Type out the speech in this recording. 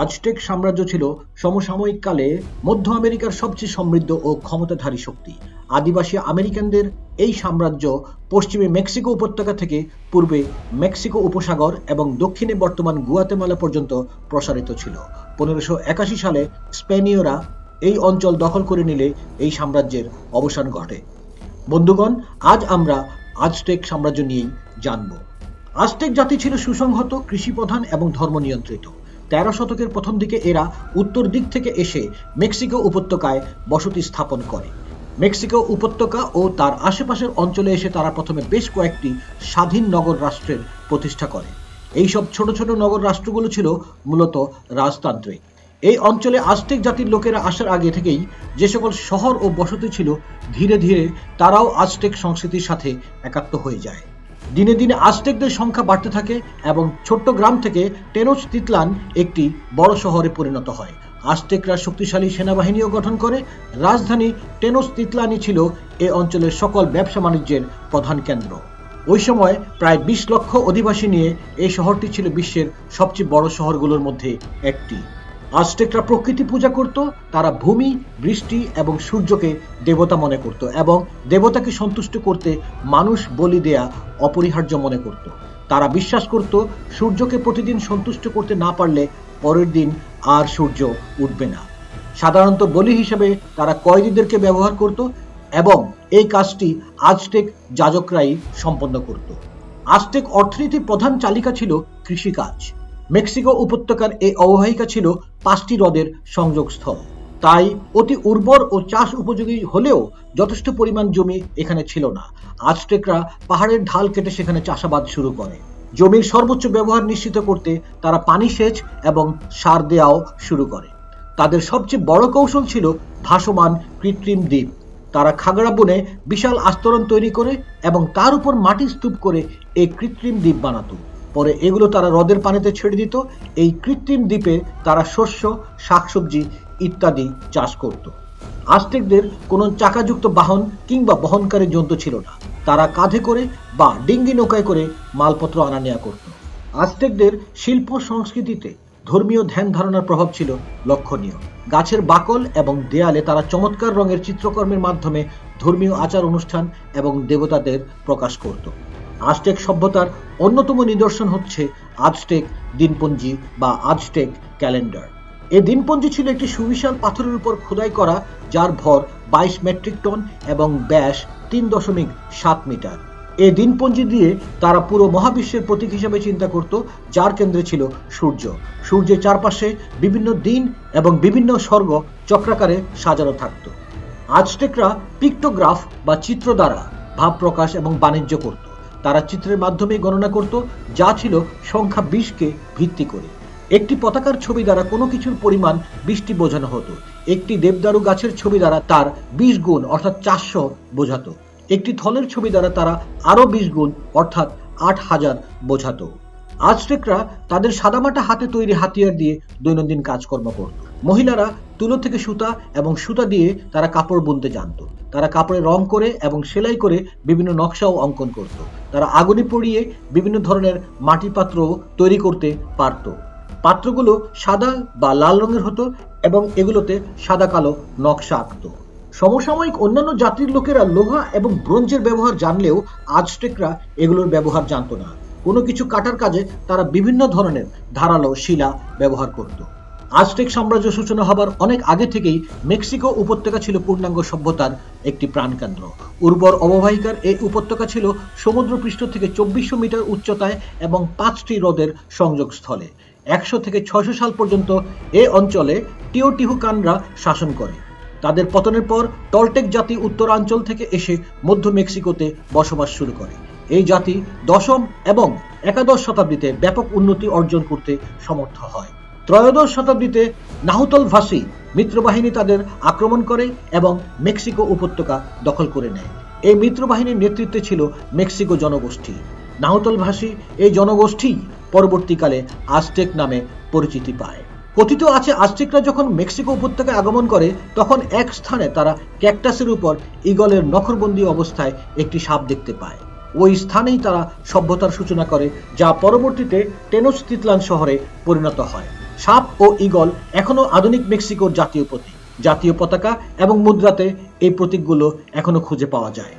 Aztec সাম্রাজ্য ছিল সমসাময়িক কালে মধ্য আমেরিকার সবচেয়ে সমৃদ্ধ ও ক্ষমতাধারী শক্তি। আদিবাসী আমেরিকানদের এই সাম্রাজ্য পশ্চিমে মেক্সিকো উপত্যকা থেকে পূর্বে মেক্সিকো উপসাগর এবং দক্ষিণে বর্তমান গুয়াতেমালা পর্যন্ত প্রসারিত ছিল। পনেরোশো একাশি সালে স্পেনীয়রা এই অঞ্চল দখল করে নিলে এই সাম্রাজ্যের অবসান ঘটে। বন্ধুগণ, আজ আমরা আজটেক সাম্রাজ্য নিয়েই জানব। আজটেক জাতি ছিল সুসংহত, কৃষিপ্রধান এবং ধর্ম নিয়ন্ত্রিত তেরো শতকের প্রথম দিকে এরা উত্তর দিক থেকে এসে মেক্সিকো উপত্যকায় বসতি স্থাপন করে। মেক্সিকো উপত্যকা ও তার আশেপাশের অঞ্চলে এসে তারা প্রথমে বেশ কয়েকটি স্বাধীন নগর রাষ্ট্রের প্রতিষ্ঠা করে। এইসব ছোট ছোট নগর রাষ্ট্রগুলো ছিল মূলত রাজতান্ত্রিক। এই অঞ্চলে আজটেক জাতির লোকেরা আসার আগে থেকেই যে সকল শহর ও বসতি ছিল, ধীরে ধীরে তারাও আজটেক সংস্কৃতির সাথে একাত্ম হয়ে যায়। দিনে দিনে আজটেকদের সংখ্যা বাড়তে থাকে এবং ছোট্ট গ্রাম থেকে টেনোচ তিতলান একটি বড় শহরে পরিণত হয়। আজটেকরা শক্তিশালী সেনাবাহিনীও গঠন করে। রাজধানী টেনোচ তিতলানি ছিল এ অঞ্চলের সকল ব্যবসা বাণিজ্যের প্রধান কেন্দ্র। ওই সময় প্রায় বিশ লক্ষ অধিবাসী নিয়ে এই শহরটি ছিল বিশ্বের সবচেয়ে বড় শহরগুলোর মধ্যে একটি। আজটেকরা প্রকৃতি পূজা করত, তারা ভূমি, বৃষ্টি এবং সূর্যকে দেবতা মনে করত এবং দেবতাকে সন্তুষ্ট করতে মানুষ বলি দেয়া অপরিহার্য মনে করত। তারা বিশ্বাস করত, সূর্যকে প্রতিদিন সন্তুষ্ট করতে না পারলে পরের দিন আর সূর্য উঠবে না। সাধারণত বলি হিসেবে তারা কয়েদিদেরকে ব্যবহার করত এবং এই কাজটি আজটেক যাজকরাই সম্পন্ন করত। আজটেক অর্থনীতির প্রধান চালিকা ছিল কৃষিকাজ। মেক্সিকো উপত্যকার এই অববাহিকা ছিল পাঁচটি হ্রদের সংযোগস্থল। তাই অতি উর্বর ও চাষ উপযোগী হলেও যথেষ্ট পরিমাণ জমি এখানে ছিল না। আজটেকরা পাহাড়ের ঢাল কেটে সেখানে চাষাবাদ শুরু করে। জমির সর্বোচ্চ ব্যবহার নিশ্চিত করতে তারা পানি সেচ এবং সার দেওয়াও শুরু করে। তাদের সবচেয়ে বড় কৌশল ছিল ভাসমান কৃত্রিম দ্বীপ। তারা খাগড়া বনে বিশাল আস্তরণ তৈরি করে এবং তার উপর মাটি স্তূপ করে এই কৃত্রিম দ্বীপ বানাতো। পরে এগুলো তারা হ্রদের পানিতে ছেড়ে দিত। এই কৃত্রিম দ্বীপে তারা শস্য, শাকসবজি ইত্যাদি চাষ করত। আস্টেকদের কোনো চাকাযুক্ত বাহন কিংবা বহনকারী জন্তু ছিল না। তারা কাঁধে করে বা ডিঙ্গি নৌকায় করে মালপত্র আনা নেওয়া করত। আস্টেকদের শিল্প সংস্কৃতিতে ধর্মীয় ধ্যান ধারণার প্রভাব ছিল লক্ষণীয়। গাছের বাকল এবং দেয়ালে তারা চমৎকার রঙের চিত্রকর্মের মাধ্যমে ধর্মীয় আচার অনুষ্ঠান এবং দেবতাদের প্রকাশ করত। আজটেক সভ্যতার অন্যতম নিদর্শন হচ্ছে আজটেক দিনপঞ্জি বা আজটেক ক্যালেন্ডার এই দিনপঞ্জি ছিল একটি সুবিশাল পাথরের উপর খোদাই করা, যার ভর বাইশ মেট্রিক টন এবং ব্যাস তিন দশমিক সাত মিটার। এই দিনপঞ্জি দিয়ে তারা পুরো মহাবিশ্বের প্রতীক হিসেবে চিন্তা করত, যার কেন্দ্রে ছিল সূর্য। সূর্যের চারপাশে বিভিন্ন দিন এবং বিভিন্ন স্বর্গ চক্রাকারে সাজানো থাকত। আজটেকরা পিক্টোগ্রাফ বা চিত্র দ্বারা ভাব প্রকাশ এবং বাণিজ্য করত। তারা চিত্রের মাধ্যমে গণনা করত, যা ছিল সংখ্যা বিশকে ভিত্তি করে। একটি পতাকার ছবি দ্বারা কোনো কিছুর পরিমাণ বিশটি বোঝানো হতো। একটি দেবদারু গাছের ছবি দ্বারা তার বিশ গুণ, অর্থাৎ চারশো বোঝাতো। একটি থলের ছবি দ্বারা তারা আরও বিশ গুণ, অর্থাৎ আট হাজার বোঝাতো। আজটেকরা তাদের সাদামাটা হাতে তৈরি হাতিয়ার দিয়ে দৈনন্দিন কাজকর্ম করত। মহিলারা তুলো থেকে সুতা এবং সুতা দিয়ে তারা কাপড় বুনতে জানত। তারা কাপড়ে রং করে এবং সেলাই করে বিভিন্ন নকশাও অঙ্কন করত। তারা আগুনে পড়িয়ে বিভিন্ন ধরনের মাটি পাত্র তৈরি করতে পারত। পাত্রগুলো সাদা বা লাল রঙের হতো এবং এগুলোতে সাদা কালো নকশা আঁকত। সমসাময়িক অন্যান্য জাতির লোকেরা লোহা এবং ব্রোঞ্জের ব্যবহার জানলেও আজটেকরা এগুলোর ব্যবহার জানতো না। কোনো কিছু কাটার কাজে তারা বিভিন্ন ধরনের ধারালো শিলা ব্যবহার করত। আজটেক সাম্রাজ্য সূচনা হবার অনেক আগে থেকেই মেক্সিকো উপত্যকা ছিল পূর্ণাঙ্গ সভ্যতার একটি প্রাণকেন্দ্র। উর্বর অববাহিকার এই উপত্যকা ছিল সমুদ্রপৃষ্ঠ থেকে চব্বিশশো মিটার উচ্চতায় এবং পাঁচটি হ্রদের সংযোগস্থলে। একশো থেকে ছয়শো সাল পর্যন্ত এ অঞ্চলে টিওটিহুকানরা শাসন করে। তাদের পতনের পর টলটেক জাতি উত্তরাঞ্চল থেকে এসে মধ্য মেক্সিকোতে বসবাস শুরু করে। এই জাতি দশম এবং একাদশ শতাব্দীতে ব্যাপক উন্নতি অর্জন করতে সমর্থ হয়। ত্রয়োদশ শতাব্দীতে নাহুতল ভাসি মিত্রবাহিনী তাদের আক্রমণ করে এবং মেক্সিকো উপত্যকা দখল করে নেয়। এই মিত্রবাহিনীর নেতৃত্বে ছিল মেক্সিকো জনগোষ্ঠী। নাহুতল ভাসি এই জনগোষ্ঠী পরবর্তীকালে আজটেক নামে পরিচিতি পায়। কথিত আছে, আজটেকরা যখন মেক্সিকো উপত্যকায় আগমন করে, তখন এক স্থানে তারা ক্যাকটাসের উপর ইগলের নখরবন্দি অবস্থায় একটি সাপ দেখতে পায়। ওই স্থানেই তারা সভ্যতার সূচনা করে, যা পরবর্তীতে টেনোচতিতলান শহরে পরিণত হয়। সাপ ও ইগল এখনও আধুনিক মেক্সিকোর জাতীয় প্রতীক, জাতীয় পতাকা এবং মুদ্রাতে এই প্রতীকগুলো এখনও খুঁজে পাওয়া যায়।